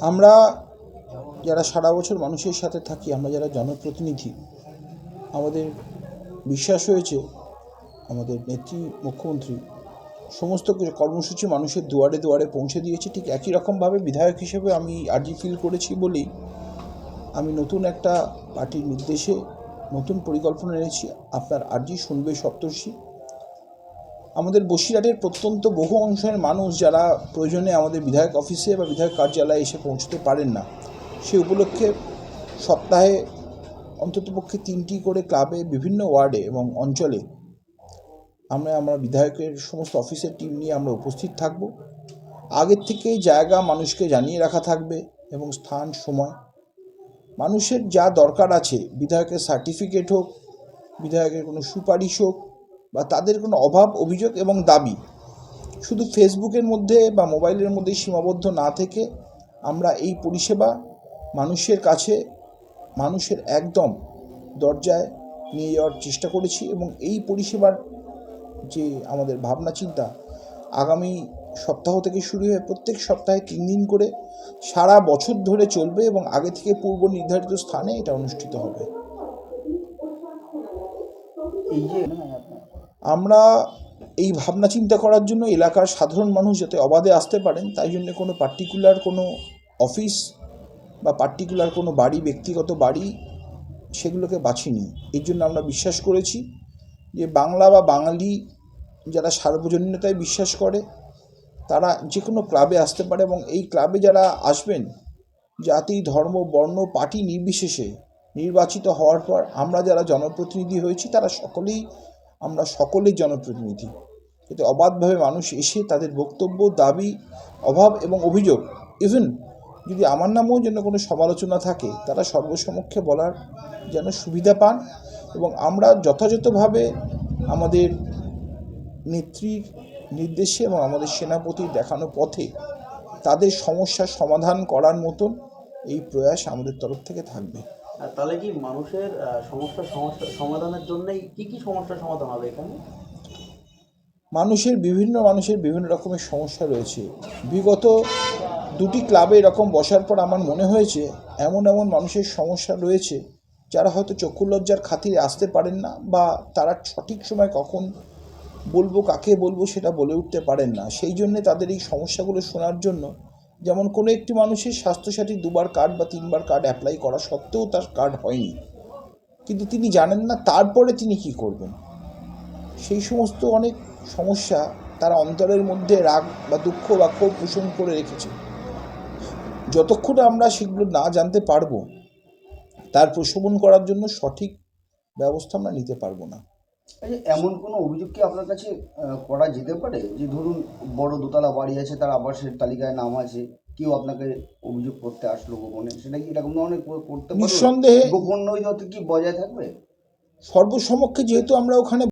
আমরা যারা সারা বছর মানুষের সাথে থাকি, আমরা যারা জনপ্রতিনিধি, আমাদের বিশ্বাস হয়েছে আমাদের নেত্রী মুখ্যমন্ত্রী সমস্ত কিছু কর্মসূচি মানুষের দুয়ারে দুয়ারে পৌঁছে দিয়েছে। ঠিক একই রকমভাবে বিধায়ক হিসেবে আমি আর্জি ফিল করেছি বলেই আমি নতুন একটা পার্টির নির্দেশে নতুন পরিকল্পনা এনেছি। আপনার আর্জি শুনবে সপ্তর্ষি। আমাদের বসিরহাটের প্রত্যন্ত বহু অংশের মানুষ যারা প্রয়োজনে আমাদের বিধায়ক অফিসে বা বিধায়ক কার্যালয়ে এসে পৌঁছতে পারেন না, সে উপলক্ষে সপ্তাহে অন্ততপক্ষে তিনটি করে ক্লাবে বিভিন্ন ওয়ার্ডে এবং অঞ্চলে আমরা আমরা বিধায়কের সমস্ত অফিসের টিম নিয়ে আমরা উপস্থিত থাকব। আগের থেকেই জায়গা মানুষকে জানিয়ে রাখা থাকবে এবং স্থান, সময়। মানুষের যা দরকার আছে, বিধায়কের সার্টিফিকেট হোক, বিধায়কের কোনো সুপারিশ হোক বা তাদের কোনো অভাব, অভিযোগ এবং দাবি শুধু ফেসবুকের মধ্যে বা মোবাইলের মধ্যে সীমাবদ্ধ না থেকে আমরা এই পরিষেবা মানুষের কাছে, মানুষের একদম দরজায় নিয়ে যাওয়ার চেষ্টা করেছি এবং এই পরিষেবার যে আমাদের ভাবনা চিন্তা আগামী সপ্তাহ থেকে শুরু হয়ে প্রত্যেক সপ্তাহে তিন দিন করে সারা বছর ধরে চলবে এবং আগে থেকে পূর্ব নির্ধারিত স্থানে এটা অনুষ্ঠিত হবে। এই যে মানে আপনার আমরা এই ভাবনা চিন্তা করার জন্য এলাকার সাধারণ মানুষ যাতে অবাধে আসতে পারেন, তাই জন্য কোনো পার্টিকুলার কোনো অফিস বা পার্টিকুলার কোনো বাড়ি, ব্যক্তিগত বাড়ি সেগুলোকে বাছিনি এর জন্য আমরা বিশ্বাস করেছি যে বাংলা বা বাঙালি যারা সার্বজনীনতায় বিশ্বাস করে, তারা যে কোনো ক্লাবে আসতে পারে এবং এই ক্লাবে যারা আসবেন, জাতি, ধর্ম, বর্ণ, পার্টি নির্বিশেষে নির্বাচিত হওয়ার পর আমরা যারা জনপ্রতিনিধি হয়েছি, তারা সকলেই আমরা সকলেই জনপ্রতিনিধি। যাতে অবাধভাবে মানুষ এসে তাদের বক্তব্য, দাবি, অভাব এবং অভিযোগ ইভেন যদি আমার নামেও যেন কোনো সমালোচনা থাকে, তারা সর্বসমক্ষে বলার যেন সুবিধা পান এবং আমরা যথাযথভাবে আমাদের নেত্রীর নির্দেশে এবং আমাদের সেনাপতির দেখানো পথে তাদের সমস্যার সমাধান করার মতন এই প্রয়াস আমাদের তরফ থেকে থাকবে। তাহলে কি মানুষের আহ, সমস্যার সমস্যা সমাধানের জন্যই কি কি সমস্যার সমাধান হবে এখানে? মানুষের বিভিন্ন মানুষের বিভিন্ন রকমের সমস্যা রয়েছে। বিগত দুটি ক্লাবে এরকম বসার পর আমার মনে হয়েছে এমন এমন মানুষের সমস্যা রয়েছে যারা হয়তো চক্ষু লজ্জার খাতিরে আসতে পারেন না বা তারা সঠিক সময় কখন বলব কাকে বলব সেটা বলে উঠতে পারেন না। সেই জন্যে তাদের এই সমস্যাগুলো শোনার জন্য যেমন কোনো একটি মানুষের স্বাস্থ্যসাথী দুবার কার্ড বা তিনবার কার্ড অ্যাপ্লাই করা সত্ত্বেও তার কার্ড হয়নি। কিন্তু তিনি জানেন না তারপরে তিনি কি করবেন। সেই সমস্ত অনেক সমস্যা তারা অন্তরের মধ্যে রাগ বা দুঃখ বা ক্ষোভ পোষণ করে রেখেছে। যতক্ষণ আমরা সেগুলো না জানতে পারব, তার প্রশমন করার জন্য সঠিক ব্যবস্থা আমরা নিতে পারব না। এমন কোনো অভিযোগ কি আপনার কাছে করা যেতে পারে? যে ধরুন বড় দোতলা বাড়ি আছে তার আবাসের তালিকায় নাম আছে কেউ আপনাকে অভিযোগ করতে আসলো গোপনে? সেটা কি এরকম ধরনের করতে নিঃসন্দেহে গোপন নৈতিকতা কি বজায় থাকবে? সর্বসমক্ষে যেহেতু আমরা ওখানে